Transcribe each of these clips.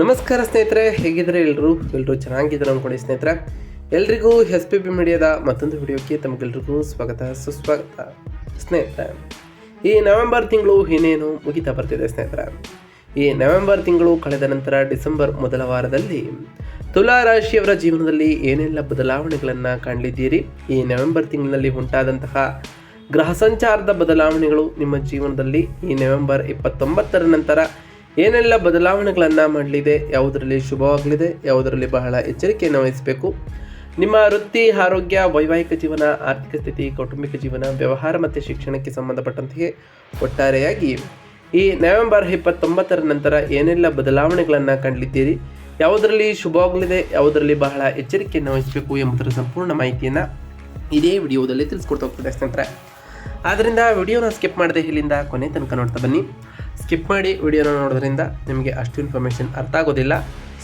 ನಮಸ್ಕಾರ ಸ್ನೇಹಿತರೆ ಹೇಗಿದ್ರೆ ಎಲ್ಲರೂ ಎಲ್ಲರೂ ಚೆನ್ನಾಗಿದ್ದಾರೆ ಅಂದ್ಕೊಂಡು ಸ್ನೇಹಿತರೆ. ಎಲ್ರಿಗೂ ಎಸ್ ಪಿ ಬಿ ಮೀಡಿಯಾದ ಮತ್ತೊಂದು ವಿಡಿಯೋಕ್ಕೆ ತಮಗೆಲ್ರಿಗೂ ಸ್ವಾಗತ, ಸುಸ್ವಾಗತ ಸ್ನೇಹಿತರೆ. ಈ ನವೆಂಬರ್ ತಿಂಗಳು ಏನೇನು ಮುಗಿತಾ ಬರ್ತಿದೆ ಸ್ನೇಹಿತರೆ. ಈ ನವೆಂಬರ್ ತಿಂಗಳು ಕಳೆದ ನಂತರ ಡಿಸೆಂಬರ್ ಮೊದಲ ವಾರದಲ್ಲಿ ತುಲಾ ರಾಶಿಯವರ ಜೀವನದಲ್ಲಿ ಏನೆಲ್ಲ ಬದಲಾವಣೆಗಳನ್ನು ಕಾಣಲಿದ್ದೀರಿ? ಈ ನವೆಂಬರ್ ತಿಂಗಳಲ್ಲಿ ಉಂಟಾದಂತಹ ಗ್ರಹ ಸಂಚಾರದ ಬದಲಾವಣೆಗಳು ನಿಮ್ಮ ಜೀವನದಲ್ಲಿ ಈ ನವೆಂಬರ್ ಇಪ್ಪತ್ತೊಂಬತ್ತರ ನಂತರ ಏನೆಲ್ಲ ಬದಲಾವಣೆಗಳನ್ನು ಮಾಡಲಿದೆ? ಯಾವುದರಲ್ಲಿ ಶುಭವಾಗಲಿದೆ? ಯಾವುದರಲ್ಲಿ ಬಹಳ ಎಚ್ಚರಿಕೆಯನ್ನು ವಹಿಸಬೇಕು? ನಿಮ್ಮ ವೃತ್ತಿ, ಆರೋಗ್ಯ, ವೈವಾಹಿಕ ಜೀವನ, ಆರ್ಥಿಕ ಸ್ಥಿತಿ, ಕೌಟುಂಬಿಕ ಜೀವನ, ವ್ಯವಹಾರ ಮತ್ತು ಶಿಕ್ಷಣಕ್ಕೆ ಸಂಬಂಧಪಟ್ಟಂತೆಯೇ ಒಟ್ಟಾರೆಯಾಗಿ ಈ ನವೆಂಬರ್ ಇಪ್ಪತ್ತೊಂಬತ್ತರ ನಂತರ ಏನೆಲ್ಲ ಬದಲಾವಣೆಗಳನ್ನು ಕಂಡಿದ್ದೀರಿ? ಯಾವುದರಲ್ಲಿ ಶುಭವಾಗಲಿದೆ? ಯಾವುದರಲ್ಲಿ ಬಹಳ ಎಚ್ಚರಿಕೆಯನ್ನು ವಹಿಸಬೇಕು ಎಂಬುದರ ಸಂಪೂರ್ಣ ಮಾಹಿತಿಯನ್ನು ಇದೇ ವಿಡಿಯೋದಲ್ಲಿ ತಿಳಿಸ್ಕೊಡ್ತಾ ಹೋಗ್ತದೆ ಸ್ನೇಹಿತರೆ ಆದ್ದರಿಂದ ವಿಡಿಯೋನ ಸ್ಕಿಪ್ ಮಾಡದೆ ಇಲ್ಲಿಂದ ಕೊನೆ ತನಕ ನೋಡ್ತಾ ಬನ್ನಿ. ಸ್ಕಿಪ್ ಮಾಡಿ ವಿಡಿಯೋನ ನೋಡೋದ್ರಿಂದ ನಿಮಗೆ ಅಷ್ಟು ಇನ್ಫಾರ್ಮೇಷನ್ ಅರ್ಥ ಆಗೋದಿಲ್ಲ.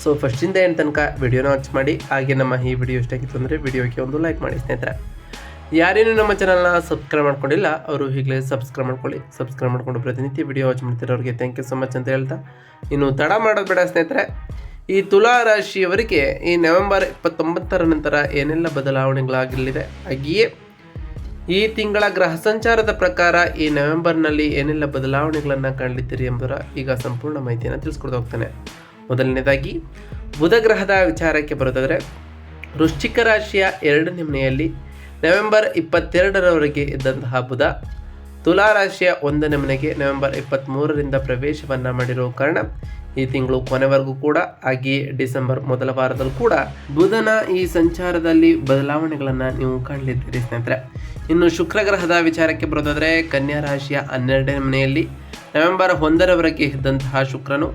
ಸೊ ಫಸ್ಟಿಂದ ಏನು ತನಕ ವಿಡಿಯೋನ ವಾಚ್ ಮಾಡಿ, ಹಾಗೆ ನಮ್ಮ ಈ ವಿಡಿಯೋ ಇಷ್ಟ ಆಗಿತ್ತು ಅಂದರೆ ವಿಡಿಯೋಗೆ ಒಂದು ಲೈಕ್ ಮಾಡಿ ಸ್ನೇಹಿತರೆ. ಯಾರೇನು ನಮ್ಮ ಚಾನಲ್ನ ಸಬ್ಸ್ಕ್ರೈಬ್ ಮಾಡ್ಕೊಂಡಿಲ್ಲ, ಅವರು ಈಗಲೇ ಸಬ್ಸ್ಕ್ರೈಬ್ ಮಾಡ್ಕೊಳ್ಳಿ. ಸಬ್ಸ್ಕ್ರೈಬ್ ಮಾಡ್ಕೊಂಡು ಪ್ರತಿನಿತ್ಯ ವಿಡಿಯೋ ವಾಚ್ ಮಾಡ್ತಿರೋರಿಗೆ ಥ್ಯಾಂಕ್ ಯು ಸೊ ಮಚ್ ಅಂತ ಹೇಳ್ತಾ ಇನ್ನು ತಡ ಮಾಡೋದು ಬೇಡ ಸ್ನೇಹಿತರೆ. ಈ ತುಲಾ ರಾಶಿಯವರಿಗೆ ಈ ನವೆಂಬರ್ ಇಪ್ಪತ್ತೊಂಬತ್ತರ ನಂತರ ಏನೆಲ್ಲ ಬದಲಾವಣೆಗಳಾಗಲಿದೆ, ಹಾಗೆಯೇ ಈ ತಿಂಗಳ ಗ್ರಹ ಸಂಚಾರದ ಪ್ರಕಾರ ಈ ನವೆಂಬರ್ನಲ್ಲಿ ಏನೆಲ್ಲ ಬದಲಾವಣೆಗಳನ್ನು ಕಾಣಲಿದ್ದೀರಿ ಎಂಬುದರ ಈಗ ಸಂಪೂರ್ಣ ಮಾಹಿತಿಯನ್ನು ತಿಳಿಸ್ಕೊಡ್ತಾ ಹೋಗ್ತಾನೆ. ಮೊದಲನೇದಾಗಿ, ಬುಧ ಗ್ರಹದ ವಿಚಾರಕ್ಕೆ ಬರೋದಾದರೆ, ವೃಶ್ಚಿಕ ರಾಶಿಯ ಎರಡನೇ ಮನೆಯಲ್ಲಿ ನವೆಂಬರ್ ಇಪ್ಪತ್ತೆರಡರವರೆಗೆ ಇದ್ದಂತಹ ಬುಧ, ತುಲಾ ರಾಶಿಯ ಒಂದನೇ ಮನೆಗೆ ನವೆಂಬರ್ ಇಪ್ಪತ್ತ್ಮೂರರಿಂದ ಪ್ರವೇಶವನ್ನು ಮಾಡಿರುವ ಕಾರಣ ಈ ತಿಂಗಳು ಕೊನೆವರೆಗೂ ಕೂಡ, ಹಾಗೆಯೇ ಡಿಸೆಂಬರ್ ಮೊದಲ ವಾರದಲ್ಲೂ ಕೂಡ, ಬುಧನ ಈ ಸಂಚಾರದಲ್ಲಿ ಬದಲಾವಣೆಗಳನ್ನು ನೀವು ಕಾಣಲಿದ್ದೀರಿ ಸ್ನೇಹಿತರೆ. ಇನ್ನು ಶುಕ್ರ ಗ್ರಹದ ವಿಚಾರಕ್ಕೆ ಬರೋದಾದರೆ, ಕನ್ಯಾ ರಾಶಿಯ ಹನ್ನೆರಡನೇ ಮನೆಯಲ್ಲಿ ನವೆಂಬರ್ ಒಂದರವರೆಗೆ ಇದ್ದಂತಹ ಶುಕ್ರನು,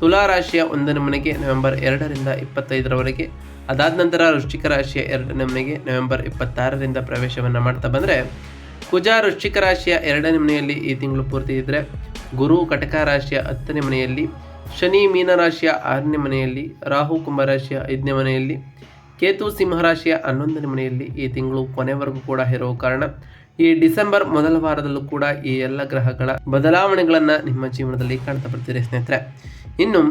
ತುಲಾ ರಾಶಿಯ ಒಂದನೇ ಮನೆಗೆ ನವೆಂಬರ್ ಎರಡರಿಂದ ಇಪ್ಪತ್ತೈದರವರೆಗೆ, ಅದಾದ ನಂತರ ವೃಶ್ಚಿಕ ರಾಶಿಯ ಎರಡನೇ ಮನೆಗೆ ನವೆಂಬರ್ ಇಪ್ಪತ್ತಾರರಿಂದ ಪ್ರವೇಶವನ್ನು ಮಾಡ್ತಾ ಬಂದರೆ, ಕುಜ ವೃಶ್ಚಿಕ ರಾಶಿಯ ಎರಡನೇ ಮನೆಯಲ್ಲಿ ಈ ತಿಂಗಳು ಪೂರ್ತಿ ಇದ್ದರೆ ಗುರು ಕಟಕ ರಾಶಿಯ ಹತ್ತನೇ ಮನೆಯಲ್ಲಿ ಶನಿ ಮೀನರಾಶಿಯ ಆರನೇ ಮನೆಯಲ್ಲಿ, ರಾಹು ಕುಂಭರಾಶಿಯ ಐದನೇ ಮನೆಯಲ್ಲಿ, ಕೇತು ಸಿಂಹರಾಶಿಯ ಹನ್ನೊಂದನೇ ಮನೆಯಲ್ಲಿ ಈ ತಿಂಗಳು ಕೊನೆವರೆಗೂ ಕೂಡ ಇರೋ ಕಾರಣ, ಈ ಡಿಸೆಂಬರ್ ಮೊದಲ ವಾರದಲ್ಲೂ ಕೂಡ ಈ ಎಲ್ಲ ಗ್ರಹಗಳ ಬದಲಾವಣೆಗಳನ್ನು ನಿಮ್ಮ ಜೀವನದಲ್ಲಿ ಕಾಣ್ತಾ ಬರ್ತೀರಿ ಸ್ನೇಹಿತರೆ. ಇನ್ನು,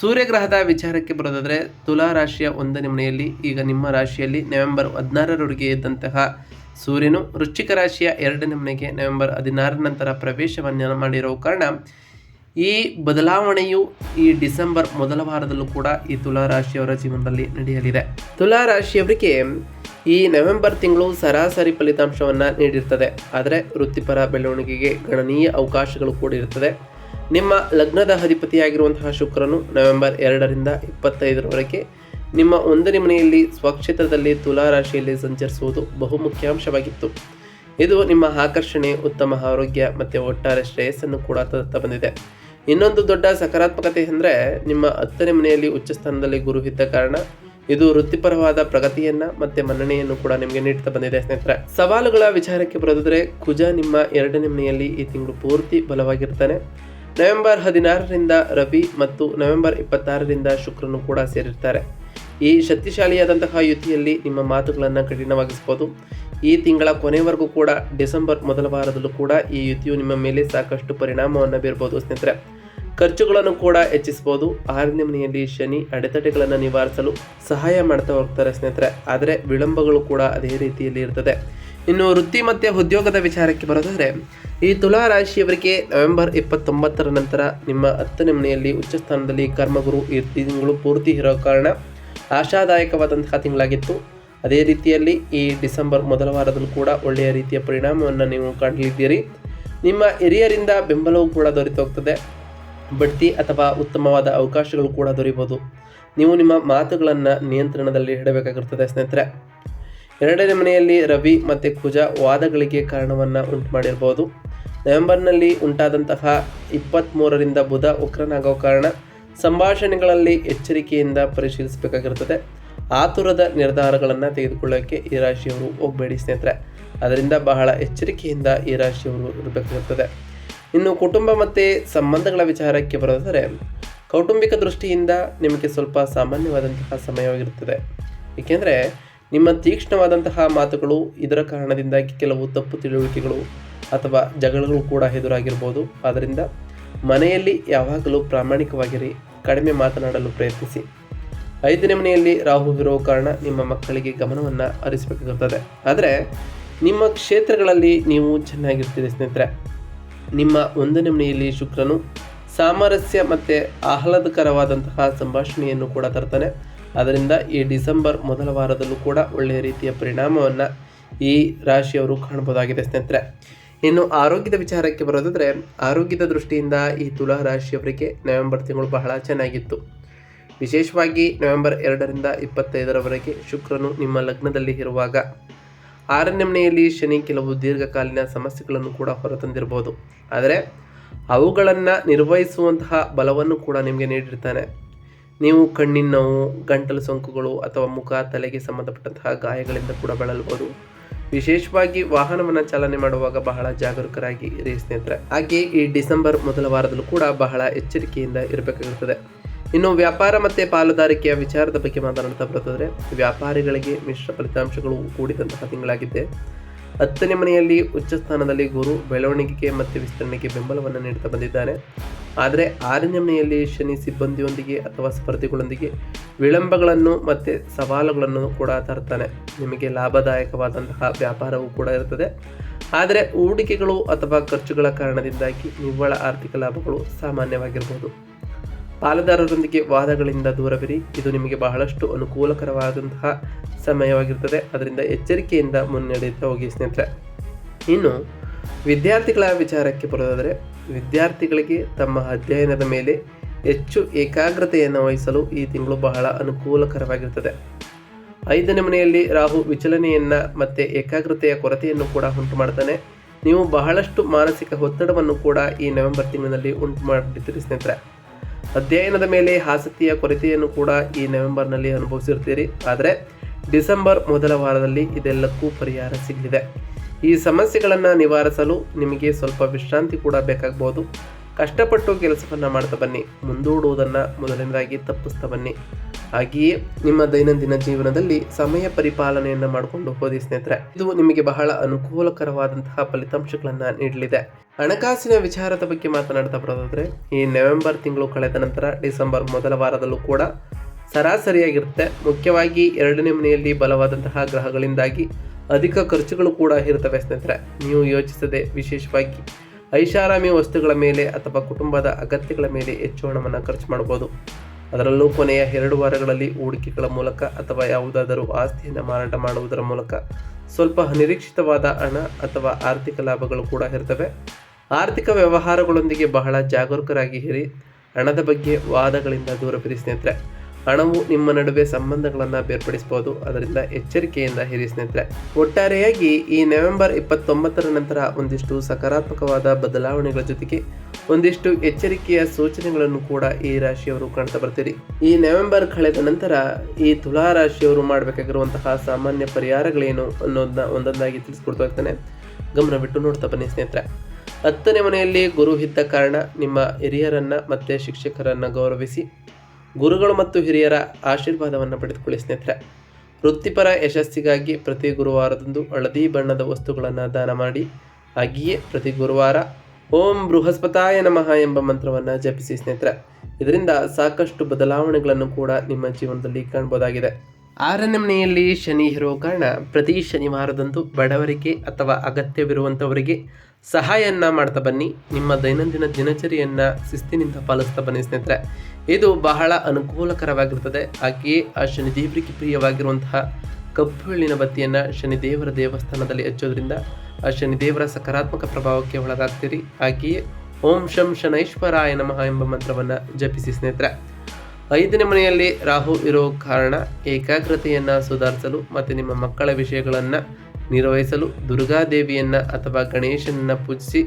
ಸೂರ್ಯಗ್ರಹದ ವಿಚಾರಕ್ಕೆ ಬರೋದಾದರೆ, ತುಲಾ ರಾಶಿಯ ಒಂದನೇ ಮನೆಯಲ್ಲಿ, ಈಗ ನಿಮ್ಮ ರಾಶಿಯಲ್ಲಿ ನವೆಂಬರ್ ಹದಿನಾರರವರೆಗೆ ಇದ್ದಂತಹ ಸೂರ್ಯನು ವೃಶ್ಚಿಕ ರಾಶಿಯ ಎರಡನೇ ಮನೆಗೆ ನವೆಂಬರ್ ಹದಿನಾರರ ನಂತರ ಪ್ರವೇಶವನ್ನು ಮಾಡಿರೋ ಕಾರಣ ಈ ಬದಲಾವಣೆಯು ಈ ಡಿಸೆಂಬರ್ ಮೊದಲ ವಾರದಲ್ಲೂ ಕೂಡ ಈ ತುಲಾ ರಾಶಿಯವರ ಜೀವನದಲ್ಲಿ ನಡೆಯಲಿದೆ. ತುಲಾ ರಾಶಿಯವರಿಗೆ ಈ ನವೆಂಬರ್ ತಿಂಗಳು ಸರಾಸರಿ ಫಲಿತಾಂಶವನ್ನು ನೀಡಿರ್ತದೆ. ಆದರೆ ವೃತ್ತಿಪರ ಬೆಳವಣಿಗೆಗೆ ಗಣನೀಯ ಅವಕಾಶಗಳು ಕೂಡ ಇರ್ತದೆ ನಿಮ್ಮ ಲಗ್ನದ ಅಧಿಪತಿಯಾಗಿರುವಂತಹ ಶುಕ್ರನು ನವೆಂಬರ್ ಎರಡರಿಂದ ಇಪ್ಪತ್ತೈದರವರೆಗೆ ನಿಮ್ಮ ಒಂದನೇ ಮನೆಯಲ್ಲಿ ಸ್ವಕ್ಷೇತ್ರದಲ್ಲಿ ತುಲಾ ರಾಶಿಯಲ್ಲಿ ಸಂಚರಿಸುವುದು ಬಹುಮುಖ್ಯಾಂಶವಾಗಿತ್ತು ಇದು ನಿಮ್ಮ ಆಕರ್ಷಣೆ, ಉತ್ತಮ ಆರೋಗ್ಯ ಮತ್ತು ಒಟ್ಟಾರೆ ಶ್ರೇಯಸ್ಸನ್ನು ಕೂಡ ತರುತ್ತಾ ಬಂದಿದೆ. ಇನ್ನೊಂದು ದೊಡ್ಡ ಸಕಾರಾತ್ಮಕತೆ ಅಂದರೆ ನಿಮ್ಮ ಹತ್ತನೇ ಮನೆಯಲ್ಲಿ ಉಚ್ಚ ಸ್ಥಾನದಲ್ಲಿ ಗುರು ಇದ್ದ ಕಾರಣ ಇದು ವೃತ್ತಿಪರವಾದ ಪ್ರಗತಿಯನ್ನ ಮತ್ತೆ ಮನ್ನಣೆಯನ್ನು ಕೂಡ ನಿಮಗೆ ನೀಡ್ತಾ ಬಂದಿದೆ ಸ್ನೇಹಿತರೆ. ಸವಾಲುಗಳ ವಿಚಾರಕ್ಕೆ ಬರೋದಿದ್ರೆ ಕುಜ ನಿಮ್ಮ ಎರಡನೇ ಮನೆಯಲ್ಲಿ ಈ ತಿಂಗಳು ಪೂರ್ತಿ ಬಲವಾಗಿರ್ತಾನೆ. ನವೆಂಬರ್ ಹದಿನಾರರಿಂದ ರವಿ ಮತ್ತು ನವೆಂಬರ್ ಇಪ್ಪತ್ತಾರರಿಂದ ಶುಕ್ರನು ಕೂಡ ಸೇರಿರ್ತಾರೆ. ಈ ಶಕ್ತಿಶಾಲಿಯಾದಂತಹ ಯುತಿಯಲ್ಲಿ ನಿಮ್ಮ ಮಾತುಗಳನ್ನು ಕಠಿಣವಾಗಿಸ್ಬೋದು. ಈ ತಿಂಗಳ ಕೊನೆವರೆಗೂ ಕೂಡ ಡಿಸೆಂಬರ್ ಮೊದಲ ವಾರದಲ್ಲೂ ಕೂಡ ಈ ಯುತಿಯು ನಿಮ್ಮ ಮೇಲೆ ಸಾಕಷ್ಟು ಪರಿಣಾಮವನ್ನು ಬೀರ್ಬೋದು ಸ್ನೇಹಿತರೆ. ಖರ್ಚುಗಳನ್ನು ಕೂಡ ಹೆಚ್ಚಿಸಬಹುದು ಆರನೇ ಮನೆಯಲ್ಲಿ ಶನಿ ಅಡೆತಡೆಗಳನ್ನು ನಿವಾರಿಸಲು ಸಹಾಯ ಮಾಡ್ತಾ ಹೋಗ್ತಾರೆ ಸ್ನೇಹಿತರೆ. ಆದರೆ ವಿಳಂಬಗಳು ಕೂಡ ಅದೇ ರೀತಿಯಲ್ಲಿ ಇರ್ತದೆ. ಇನ್ನು ವೃತ್ತಿ ಮತ್ತು ಉದ್ಯೋಗದ ವಿಚಾರಕ್ಕೆ ಬರೋದಾದರೆ, ಈ ತುಲಾ ರಾಶಿಯವರಿಗೆ ನವೆಂಬರ್ ಇಪ್ಪತ್ತೊಂಬತ್ತರ ನಂತರ ನಿಮ್ಮ ಹತ್ತನೇ ಮನೆಯಲ್ಲಿ ಉಚ್ಚ ಸ್ಥಾನದಲ್ಲಿ ಕರ್ಮಗುರು ಈ ತಿಂಗಳು ಪೂರ್ತಿ ಇರೋ ಕಾರಣ ಆಶಾದಾಯಕವಾದಂತಹ ತಿಂಗಳಾಗಿತ್ತು. ಅದೇ ರೀತಿಯಲ್ಲಿ ಈ ಡಿಸೆಂಬರ್ ಮೊದಲ ವಾರದಲ್ಲೂ ಕೂಡ ಒಳ್ಳೆಯ ರೀತಿಯ ಪರಿಣಾಮವನ್ನು ನೀವು ಕಾಣಲಿದ್ದೀರಿ. ನಿಮ್ಮ ಹಿರಿಯರಿಂದ ಬೆಂಬಲವೂ ಕೂಡ ದೊರೆತೋಗ್ತದೆ. ಬಡ್ತಿ ಅಥವಾ ಉತ್ತಮವಾದ ಅವಕಾಶಗಳು ಕೂಡ ದೊರೆಯಬಹುದು. ನೀವು ನಿಮ್ಮ ಮಾತುಗಳನ್ನು ನಿಯಂತ್ರಣದಲ್ಲಿ ಇಡಬೇಕಾಗಿರ್ತದೆ ಸ್ನೇಹಿತರೆ. ಎರಡನೇ ಮನೆಯಲ್ಲಿ ರವಿ ಮತ್ತು ಕುಜ ವಾದಗಳಿಗೆ ಕಾರಣವನ್ನು ಉಂಟು ಮಾಡಿರ್ಬೋದು ನವೆಂಬರ್ನಲ್ಲಿ ಉಂಟಾದಂತಹ ಇಪ್ಪತ್ತ್ಮೂರರಿಂದ ಬುಧ ಉಗ್ರನಾಗುವ ಕಾರಣ ಸಂಭಾಷಣೆಗಳಲ್ಲಿ ಎಚ್ಚರಿಕೆಯಿಂದ ಪರಿಶೀಲಿಸಬೇಕಾಗಿರ್ತದೆ. ಆತುರದ ನಿರ್ಧಾರಗಳನ್ನು ತೆಗೆದುಕೊಳ್ಳೋಕ್ಕೆ ಈ ರಾಶಿಯವರು ಹೋಗಬೇಡಿ ಸ್ನೇಹಿತರೆ. ಅದರಿಂದ ಬಹಳ ಎಚ್ಚರಿಕೆಯಿಂದ ಈ ರಾಶಿಯವರು ಇರಬೇಕಾಗುತ್ತದೆ ಇನ್ನು ಕುಟುಂಬ ಮತ್ತು ಸಂಬಂಧಗಳ ವಿಚಾರಕ್ಕೆ ಬರೋದಾದರೆ, ಕೌಟುಂಬಿಕ ದೃಷ್ಟಿಯಿಂದ ನಿಮಗೆ ಸ್ವಲ್ಪ ಸಾಮಾನ್ಯವಾದಂತಹ ಸಮಯವಾಗಿರುತ್ತದೆ. ಏಕೆಂದರೆ, ನಿಮ್ಮ ತೀಕ್ಷ್ಣವಾದಂತಹ ಮಾತುಗಳು ಇದರ ಕಾರಣದಿಂದಾಗಿ ಕೆಲವು ತಪ್ಪು ತಿಳುವಳಿಕೆಗಳು ಅಥವಾ ಜಗಳಗಳು ಕೂಡ ಎದುರಾಗಿರ್ಬೋದು. ಆದ್ದರಿಂದ ಮನೆಯಲ್ಲಿ ಯಾವಾಗಲೂ ಪ್ರಾಮಾಣಿಕವಾಗಿರಿ, ಕಡಿಮೆ ಮಾತನಾಡಲು ಪ್ರಯತ್ನಿಸಿ. ಐದನೇ ಮನೆಯಲ್ಲಿ ರಾಹು ಇರೋ ಕಾರಣ ನಿಮ್ಮ ಮಕ್ಕಳಿಗೆ ಗಮನವನ್ನು ಹರಿಸಬೇಕಾಗುತ್ತದೆ. ಆದರೆ, ನಿಮ್ಮ ಕ್ಷೇತ್ರಗಳಲ್ಲಿ ನೀವು ಚೆನ್ನಾಗಿರ್ತೀರಿ ಸ್ನೇಹಿತರೆ. ನಿಮ್ಮ ಒಂದನೇ ಮನೆಯಲ್ಲಿ ಶುಕ್ರನು ಸಾಮರಸ್ಯ ಮತ್ತು ಆಹ್ಲಾದಕರವಾದಂತಹ ಸಂಭಾಷಣೆಯನ್ನು ಕೂಡ ತರ್ತಾನೆ. ಅದರಿಂದ ಈ ಡಿಸೆಂಬರ್ ಮೊದಲ ವಾರದಲ್ಲೂ ಕೂಡ ಒಳ್ಳೆಯ ರೀತಿಯ ಪರಿಣಾಮವನ್ನು ಈ ರಾಶಿಯವರು ಕಾಣಬಹುದಾಗಿದೆ ಸ್ನೇಹಿತರೆ. ಇನ್ನು ಆರೋಗ್ಯದ ವಿಚಾರಕ್ಕೆ ಬರೋದಾದರೆ, ಆರೋಗ್ಯದ ದೃಷ್ಟಿಯಿಂದ ಈ ತುಲಾ ರಾಶಿಯವರಿಗೆ ನವೆಂಬರ್ ತಿಂಗಳು ಬಹಳ ಚೆನ್ನಾಗಿತ್ತು. ವಿಶೇಷವಾಗಿ ನವೆಂಬರ್ ಎರಡರಿಂದ ಇಪ್ಪತ್ತೈದರವರೆಗೆ ಶುಕ್ರನು ನಿಮ್ಮ ಲಗ್ನದಲ್ಲಿ ಇರುವಾಗ ಆರನೇ ಮನೆಯಲ್ಲಿ ಶನಿ ಕೆಲವು ದೀರ್ಘಕಾಲೀನ ಸಮಸ್ಯೆಗಳನ್ನು ಕೂಡ ಹೊರತಂದಿರಬಹುದು. ಆದರೆ ಅವುಗಳನ್ನು ನಿರ್ವಹಿಸುವಂತಹ ಬಲವನ್ನು ಕೂಡ ನಿಮಗೆ ನೀಡಿರ್ತಾನೆ. ನೀವು ಕಣ್ಣಿನ ನೋವು ಗಂಟಲು ಸೋಂಕುಗಳು ಅಥವಾ ಮುಖ, ತಲೆಗೆ ಸಂಬಂಧಪಟ್ಟಂತಹ ಗಾಯಗಳಿಂದ ಕೂಡ ಬಳಲಬಹುದು. ವಿಶೇಷವಾಗಿ ವಾಹನವನ್ನು ಚಾಲನೆ ಮಾಡುವಾಗ ಬಹಳ ಜಾಗರೂಕರಾಗಿ ಇರಿ ಸ್ನೇಹಿತರೆ. ಹಾಗೆ ಈ ಡಿಸೆಂಬರ್ ಮೊದಲ ವಾರದಲ್ಲೂ ಕೂಡ ಬಹಳ ಎಚ್ಚರಿಕೆಯಿಂದ ಇರಬೇಕಾಗಿರುತ್ತದೆ ಇನ್ನು ವ್ಯಾಪಾರ ಮತ್ತು ಪಾಲುದಾರಿಕೆಯ ವಿಚಾರದ ಬಗ್ಗೆ ಮಾತನಾಡ್ತಾ ಬರುತ್ತದೆ ವ್ಯಾಪಾರಿಗಳಿಗೆ ಮಿಶ್ರ ಫಲಿತಾಂಶಗಳು ಕೂಡಿದಂತಹ ತಿಂಗಳಾಗಿದೆ. ಹತ್ತನೇ ಮನೆಯಲ್ಲಿ ಉಚ್ಚ ಸ್ಥಾನದಲ್ಲಿ ಗುರು ಬೆಳವಣಿಗೆಗೆ ಮತ್ತು ವಿಸ್ತರಣೆಗೆ ಬೆಂಬಲವನ್ನು ನೀಡುತ್ತಾ ಬಂದಿದ್ದಾನೆ ಆದರೆ ಆರನೇ ಮನೆಯಲ್ಲಿ ಶನಿ ಸಿಬ್ಬಂದಿಯೊಂದಿಗೆ ಅಥವಾ ಸ್ಪರ್ಧಿಗಳೊಂದಿಗೆ ವಿಳಂಬಗಳನ್ನು ಮತ್ತು ಸವಾಲುಗಳನ್ನು ಕೂಡ ತರ್ತಾನೆ. ನಿಮಗೆ ಲಾಭದಾಯಕವಾದಂತಹ ವ್ಯಾಪಾರವೂ ಕೂಡ ಇರುತ್ತದೆ ಆದರೆ ಹೂಡಿಕೆಗಳು ಅಥವಾ ಖರ್ಚುಗಳ ಕಾರಣದಿಂದಾಗಿ ನಿವ್ವಳ ಆರ್ಥಿಕ ಲಾಭಗಳು ಸಾಮಾನ್ಯವಾಗಿರಬಹುದು ಪಾಲುದಾರರೊಂದಿಗೆ ವಾದಗಳಿಂದ ದೂರವಿರಿ. ಇದು ನಿಮಗೆ ಬಹಳಷ್ಟು ಅನುಕೂಲಕರವಾದಂತಹ ಸಮಯವಾಗಿರುತ್ತದೆ. ಅದರಿಂದ ಎಚ್ಚರಿಕೆಯಿಂದ ಮುನ್ನಡೆಯುತ್ತಾ ಹೋಗಿ ಸ್ನೇಹಿತರೆ. ಇನ್ನು ವಿದ್ಯಾರ್ಥಿಗಳ ವಿಚಾರಕ್ಕೆ ಬರೋದಾದರೆ, ವಿದ್ಯಾರ್ಥಿಗಳಿಗೆ ತಮ್ಮ ಅಧ್ಯಯನದ ಮೇಲೆ ಹೆಚ್ಚು ಏಕಾಗ್ರತೆಯನ್ನು ವಹಿಸಲು ಈ ತಿಂಗಳು ಬಹಳ ಅನುಕೂಲಕರವಾಗಿರುತ್ತದೆ. ಐದನೇ ಮನೆಯಲ್ಲಿ ರಾಹು ವಿಚಲನೆಯನ್ನು ಮತ್ತು ಏಕಾಗ್ರತೆಯ ಕೊರತೆಯನ್ನು ಕೂಡ ಉಂಟು ಮಾಡ್ತಾನೆ. ನೀವು ಬಹಳಷ್ಟು ಮಾನಸಿಕ ಒತ್ತಡವನ್ನು ಕೂಡ ಈ ನವೆಂಬರ್ ತಿಂಗಳಲ್ಲಿ ಉಂಟು ಮಾಡಿರ್ತೀರಿ ಸ್ನೇಹಿತರೆ. ಅಧ್ಯಯನದ ಮೇಲೆ ಆಸಕ್ತಿಯ ಕೊರತೆಯನ್ನು ಕೂಡ ಈ ನವೆಂಬರ್ನಲ್ಲಿ ಅನುಭವಿಸಿರ್ತೀರಿ. ಆದರೆ ಡಿಸೆಂಬರ್ ಮೊದಲ ವಾರದಲ್ಲಿ ಇದೆಲ್ಲಕ್ಕೂ ಪರಿಹಾರ ಸಿಗಲಿದೆ. ಈ ಸಮಸ್ಯೆಗಳನ್ನು ನಿವಾರಿಸಲು ನಿಮಗೆ ಸ್ವಲ್ಪ ವಿಶ್ರಾಂತಿ ಕೂಡ ಬೇಕಾಗಬಹುದು ಕಷ್ಟಪಟ್ಟು ಕೆಲಸವನ್ನು ಮಾಡ್ತಾ ಬನ್ನಿ. ಮುಂದೂಡುವುದನ್ನು ಮೊದಲನೇದಾಗಿ ತಪ್ಪಿಸ್ತಾ ಬನ್ನಿ. ಹಾಗೆಯೇ ನಿಮ್ಮ ದೈನಂದಿನ ಜೀವನದಲ್ಲಿ ಸಮಯ ಪರಿಪಾಲನೆಯನ್ನು ಮಾಡಿಕೊಂಡು ಹೋದಿ ಸ್ನೇಹಿತರೆ, ಇದು ನಿಮಗೆ ಬಹಳ ಅನುಕೂಲಕರವಾದಂತಹ ಫಲಿತಾಂಶಗಳನ್ನು ನೀಡಲಿದೆ. ಹಣಕಾಸಿನ ವಿಚಾರದ ಬಗ್ಗೆ ಮಾತನಾಡ್ತಾ ಬರೋದಾದ್ರೆ, ಈ ನವೆಂಬರ್ ತಿಂಗಳು ಕಳೆದ ನಂತರ ಡಿಸೆಂಬರ್ ಮೊದಲ ವಾರದಲ್ಲೂ ಕೂಡ ಸರಾಸರಿಯಾಗಿರುತ್ತೆ. ಮುಖ್ಯವಾಗಿ ಎರಡನೇ ಮನೆಯಲ್ಲಿ ಬಲವಾದಂತಹ ಗ್ರಹಗಳಿಂದಾಗಿ ಅಧಿಕ ಖರ್ಚುಗಳು ಕೂಡ ಇರುತ್ತವೆ ಸ್ನೇಹಿತರೆ. ನೀವು ಯೋಚಿಸದೆ ವಿಶೇಷವಾಗಿ ಐಷಾರಾಮಿ ವಸ್ತುಗಳ ಮೇಲೆ ಅಥವಾ ಕುಟುಂಬದ ಅಗತ್ಯಗಳ ಮೇಲೆ ಹೆಚ್ಚು ಹಣವನ್ನು ಖರ್ಚು ಮಾಡಬಹುದು ಅದರಲ್ಲೂ ಕೊನೆಯ ಎರಡು ವಾರಗಳಲ್ಲಿ ಹೂಡಿಕೆಗಳ ಮೂಲಕ ಅಥವಾ ಯಾವುದಾದರೂ ಆಸ್ತಿಯನ್ನು ಮಾರಾಟ ಮಾಡುವುದರ ಮೂಲಕ ಸ್ವಲ್ಪ ಅನಿರೀಕ್ಷಿತವಾದ ಹಣ ಅಥವಾ ಆರ್ಥಿಕ ಲಾಭಗಳು ಕೂಡ ಇರ್ತವೆ. ಆರ್ಥಿಕ ವ್ಯವಹಾರಗಳೊಂದಿಗೆ ಬಹಳ ಜಾಗರೂಕರಾಗಿ ಇರಿ. ಹಣದ ಬಗ್ಗೆ ವಾದಗಳಿಂದ ದೂರವಿರಿ ಸ್ನೇಹಿತರೆ. ಹಣವು ನಿಮ್ಮ ನಡುವೆ ಸಂಬಂಧಗಳನ್ನು ಬೇರ್ಪಡಿಸಬಹುದು. ಅದರಿಂದ ಎಚ್ಚರಿಕೆಯಿಂದ ಹಿರಿಯ ಸ್ನೇಹಿತರೆ. ಒಟ್ಟಾರೆಯಾಗಿ ಈ ನವೆಂಬರ್ ಇಪ್ಪತ್ತೊಂಬತ್ತರ ನಂತರ ಒಂದಿಷ್ಟು ಸಕಾರಾತ್ಮಕವಾದ ಬದಲಾವಣೆಗಳ ಜೊತೆಗೆ ಒಂದಿಷ್ಟು ಎಚ್ಚರಿಕೆಯ ಸೂಚನೆಗಳನ್ನು ಕೂಡ ಈ ರಾಶಿಯವರು ಕಾಣ್ತಾ ಬರ್ತೀರಿ. ಈ ನವೆಂಬರ್ ಕಳೆದ ನಂತರ ಈ ತುಲಾ ರಾಶಿಯವರು ಮಾಡಬೇಕಾಗಿರುವಂತಹ ಸಾಮಾನ್ಯ ಪರಿಹಾರಗಳೇನು ಅನ್ನೋದನ್ನ ಒಂದೊಂದಾಗಿ ತಿಳಿಸ್ಕೊಡ್ತಾ ಹೋಗ್ತಾನೆ. ಗಮನ ಬಿಟ್ಟು ನೋಡ್ತಾ ಬನ್ನಿ ಸ್ನೇಹಿತರೆ. ಹತ್ತನೇ ಮನೆಯಲ್ಲಿ ಗುರು ಇದ್ದ ಕಾರಣ ನಿಮ್ಮ ಹಿರಿಯರನ್ನ ಮತ್ತೆ ಶಿಕ್ಷಕರನ್ನ ಗೌರವಿಸಿ. ಗುರುಗಳು ಮತ್ತು ಹಿರಿಯರ ಆಶೀರ್ವಾದವನ್ನು ಪಡೆದುಕೊಳ್ಳಿ ಸ್ನೇಹಿತರೆ. ವೃತ್ತಿಪರ ಯಶಸ್ಸಿಗಾಗಿ ಪ್ರತಿ ಗುರುವಾರದಂದು ಹಳದಿ ಬಣ್ಣದ ವಸ್ತುಗಳನ್ನು ದಾನ ಮಾಡಿ, ಹಾಗೆಯೇ ಪ್ರತಿ ಗುರುವಾರ ಓಂ ಬೃಹಸ್ಪತಾಯ ನಮಃ ಎಂಬ ಮಂತ್ರವನ್ನು ಜಪಿಸಿ ಸ್ನೇಹಿತರೆ. ಇದರಿಂದ ಸಾಕಷ್ಟು ಬದಲಾವಣೆಗಳನ್ನು ಕೂಡ ನಿಮ್ಮ ಜೀವನದಲ್ಲಿ ಕಾಣಬಹುದಾಗಿದೆ ಆರನೇ ಮನೆಯಲ್ಲಿ ಶನಿ ಇರೋ ಕಾರಣ ಪ್ರತಿ ಶನಿವಾರದಂದು ಬಡವರಿಗೆ ಅಥವಾ ಅಗತ್ಯವಿರುವಂಥವರಿಗೆ ಸಹಾಯವನ್ನು ಮಾಡ್ತಾ ಬನ್ನಿ. ನಿಮ್ಮ ದೈನಂದಿನ ದಿನಚರಿಯನ್ನು ಶಿಸ್ತಿನಿಂದ ಪಾಲಿಸ್ತಾ ಬನ್ನಿ ಸ್ನೇಹಿತರೆ. ಇದು ಬಹಳ ಅನುಕೂಲಕರವಾಗಿರುತ್ತದೆ ಹಾಗೆಯೇ ಆ ಶನಿದೇವರಿಗೆ ಪ್ರಿಯವಾಗಿರುವಂತಹ ಬತ್ತಿಯನ್ನ ಬತ್ತಿಯನ್ನು ಶನಿದೇವರ ದೇವಸ್ಥಾನದಲ್ಲಿ ಹಚ್ಚೋದ್ರಿಂದ ಆ ಶನಿದೇವರ ಸಕಾರಾತ್ಮಕ ಪ್ರಭಾವಕ್ಕೆ ಒಳಗಾಗ್ತೀರಿ. ಹಾಗೆಯೇ ಓಂ ಶಂ ಶನೈಶ್ವರಾಯ ನಮಃ ಎಂಬ ಮಂತ್ರವನ್ನು ಜಪಿಸಿ ಸ್ನೇಹಿತರೆ. ಐದನೇ ಮನೆಯಲ್ಲಿ ರಾಹು ಇರೋ ಕಾರಣ ಏಕಾಗ್ರತೆಯನ್ನು ಸುಧಾರಿಸಲು ಮತ್ತು ನಿಮ್ಮ ಮಕ್ಕಳ ವಿಷಯಗಳನ್ನು ನಿರ್ವಹಿಸಲು ದುರ್ಗಾದೇವಿಯನ್ನು ಅಥವಾ ಗಣೇಶನನ್ನು ಪೂಜಿಸಿ,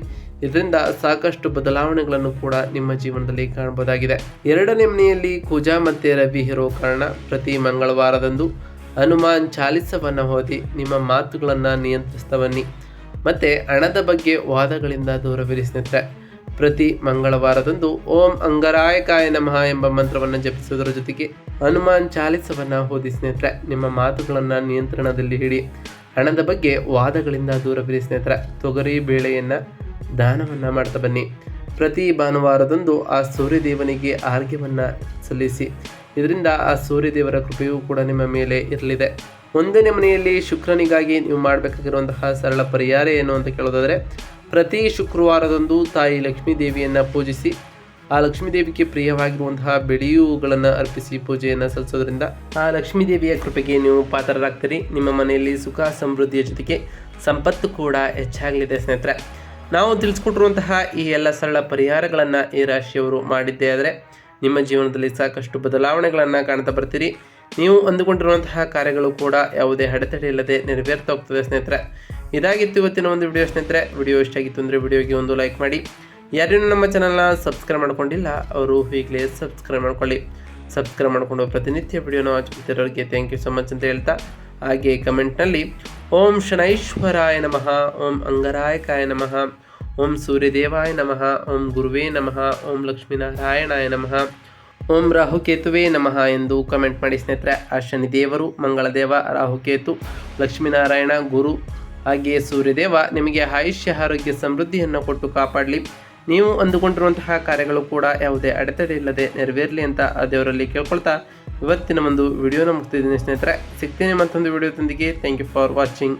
ಇದರಿಂದ ಸಾಕಷ್ಟು ಬದಲಾವಣೆಗಳನ್ನು ಕೂಡ ನಿಮ್ಮ ಜೀವನದಲ್ಲಿ ಕಾಣಬಹುದಾಗಿದೆ. ಎರಡನೇ ಮನೆಯಲ್ಲಿ ಕುಜಾ ಮತ್ತು ರವಿ ಇರೋ ಕಾರಣ ಪ್ರತಿ ಮಂಗಳವಾರದಂದು ಹನುಮಾನ್ ಚಾಲಿಸವನ್ನು ಓದಿ ನಿಮ್ಮ ಮಾತುಗಳನ್ನು ನಿಯಂತ್ರಿಸ್ತಾ ಬನ್ನಿ. ಮತ್ತು ಹಣದ ಬಗ್ಗೆ ವಾದಗಳಿಂದ ದೂರವಿರಿಸಿದ್ರೆ ಪ್ರತಿ ಮಂಗಳವಾರದಂದು ಓಂ ಅಂಗರಾಯಕಾಯ ನಮಃ ಎಂಬ ಮಂತ್ರವನ್ನು ಜಪಿಸುವುದರ ಜೊತೆಗೆ ಹನುಮಾನ್ ಚಾಲಿಸವನ್ನು ಓದಿ ಸ್ನೇಹಿತರೆ, ನಿಮ್ಮ ಮಾತುಗಳನ್ನು ನಿಯಂತ್ರಣದಲ್ಲಿ ಹಿಡಿ ಹಣದ ಬಗ್ಗೆ ವಾದಗಳಿಂದ ದೂರವಿರಿ ಸ್ನೇಹಿತರೆ, ತೊಗರಿ ಬೇಳೆಯನ್ನು ದಾನವನ್ನು ಮಾಡ್ತಾ ಬನ್ನಿ. ಪ್ರತಿ ಭಾನುವಾರದಂದು ಆ ಸೂರ್ಯದೇವನಿಗೆ ಆರ್ಘ್ಯವನ್ನು ಸಲ್ಲಿಸಿ. ಇದರಿಂದ ಆ ಸೂರ್ಯದೇವರ ಕೃಪೆಯೂ ಕೂಡ ನಿಮ್ಮ ಮೇಲೆ ಇರಲಿದೆ. ಒಂದನೇ ಮನೆಯಲ್ಲಿ ಶುಕ್ರನಿಗಾಗಿ ನೀವು ಮಾಡಬೇಕಾಗಿರುವಂತಹ ಸರಳ ಪರಿಹಾರ ಏನು ಅಂತ ಕೇಳೋದಾದರೆ ಪ್ರತಿ ಶುಕ್ರವಾರದಂದು ತಾಯಿ ಲಕ್ಷ್ಮೀ ದೇವಿಯನ್ನು ಪೂಜಿಸಿ, ಆ ಲಕ್ಷ್ಮೀ ದೇವಿಗೆ ಪ್ರಿಯವಾಗಿರುವಂತಹ ಬೆಳೆಯುವುಗಳನ್ನು ಅರ್ಪಿಸಿ ಪೂಜೆಯನ್ನು ಸಲ್ಲಿಸೋದ್ರಿಂದ ಆ ಲಕ್ಷ್ಮೀ ದೇವಿಯ ಕೃಪೆಗೆ ನೀವು ಪಾತ್ರರಾಗ್ತೀರಿ. ನಿಮ್ಮ ಮನೆಯಲ್ಲಿ ಸುಖ ಸಮೃದ್ಧಿಯ ಜೊತೆಗೆ ಸಂಪತ್ತು ಕೂಡ ಹೆಚ್ಚಾಗಲಿದೆ ಸ್ನೇಹಿತರೆ. ನಾವು ತಿಳಿಸ್ಕೊಟ್ಟಿರುವಂತಹ ಈ ಎಲ್ಲ ಸರಳ ಪರಿಹಾರಗಳನ್ನು ಈ ರಾಶಿಯವರು ಮಾಡಿದ್ದೇ ಆದರೆ ನಿಮ್ಮ ಜೀವನದಲ್ಲಿ ಸಾಕಷ್ಟು ಬದಲಾವಣೆಗಳನ್ನು ಕಾಣ್ತಾ ಬರ್ತೀರಿ. ನೀವು ಅಂದುಕೊಂಡಿರುವಂತಹ ಕಾರ್ಯಗಳು ಕೂಡ ಯಾವುದೇ ಅಡೆತಡೆ ಇಲ್ಲದೆ ನೆರವೇರ್ತಾ ಹೋಗ್ತದೆ ಸ್ನೇಹಿತರೆ. ಇದಾಗಿತ್ತು ಇವತ್ತಿನ ಒಂದು ವಿಡಿಯೋ ಸ್ನೇಹಿತರೆ ವಿಡಿಯೋ ಇಷ್ಟ ಆಗಿತ್ತು ಅಂದರೆ ವಿಡಿಯೋಗೆ ಒಂದು ಲೈಕ್ ಮಾಡಿ. ಯಾರೇನು ನಮ್ಮ ಚಾನಲ್ನ ಸಬ್ಸ್ಕ್ರೈಬ್ ಮಾಡ್ಕೊಂಡಿಲ್ಲ, ಅವರು ಈಗಲೇ ಸಬ್ಸ್ಕ್ರೈಬ್ ಮಾಡ್ಕೊಳ್ಳಿ. ಸಬ್ಸ್ಕ್ರೈಬ್ ಮಾಡಿಕೊಂಡು ಪ್ರತಿನಿತ್ಯ ವಿಡಿಯೋನ ವಾಚ್ ಮಾಡ್ತಿರೋರಿಗೆ ಥ್ಯಾಂಕ್ ಯು ಸೊ ಮಚ್ ಅಂತ ಹೇಳ್ತಾ, ಹಾಗೆ ಕಮೆಂಟ್ನಲ್ಲಿ ಓಂ ಶನೈಶ್ವರಾಯ ನಮಃ, ಓಂ ಅಂಗರಾಯಕಾಯ ನಮಃ, ಓಂ ಸೂರ್ಯದೇವಾಯ ನಮಃ, ಓಂ ಗುರುವೇ ನಮಃ, ಓಂ ಲಕ್ಷ್ಮೀನಾರಾಯಣಾಯ ನಮಃ, ಓಂ ರಾಹುಕೇತುವೇ ನಮಃ ಎಂದು ಕಮೆಂಟ್ ಮಾಡಿ ಸ್ನೇಹಿತರೆ. ಆ ಶನಿದೇವರು ಮಂಗಳದೇವ, ರಾಹುಕೇತು, ಲಕ್ಷ್ಮೀನಾರಾಯಣ, ಗುರು ಹಾಗೆಯೇ ಸೂರ್ಯದೇವ ನಿಮಗೆ ಆಯುಷ್ಯ, ಆರೋಗ್ಯ, ಸಮೃದ್ಧಿಯನ್ನು ಕೊಟ್ಟು ಕಾಪಾಡಲಿ. ನೀವು ಅಂದುಕೊಂಡಿರುವಂತಹ ಕಾರ್ಯಗಳು ಕೂಡ ಯಾವುದೇ ಅಡೆತಡೆ ಇಲ್ಲದೆ ನೆರವೇರಲಿ ಅಂತ ಆ ದೇವರಲ್ಲಿ ಕೇಳ್ಕೊಳ್ತಾ ಇವತ್ತಿನ ಒಂದು ವಿಡಿಯೋನ ಮುಗ್ತಿದ್ದೀನಿ ಸ್ನೇಹಿತರೆ. ಸಿಗ್ತೀನಿ ಮತ್ತೊಂದು ವಿಡಿಯೋದೊಂದಿಗೆ. Thank you for watching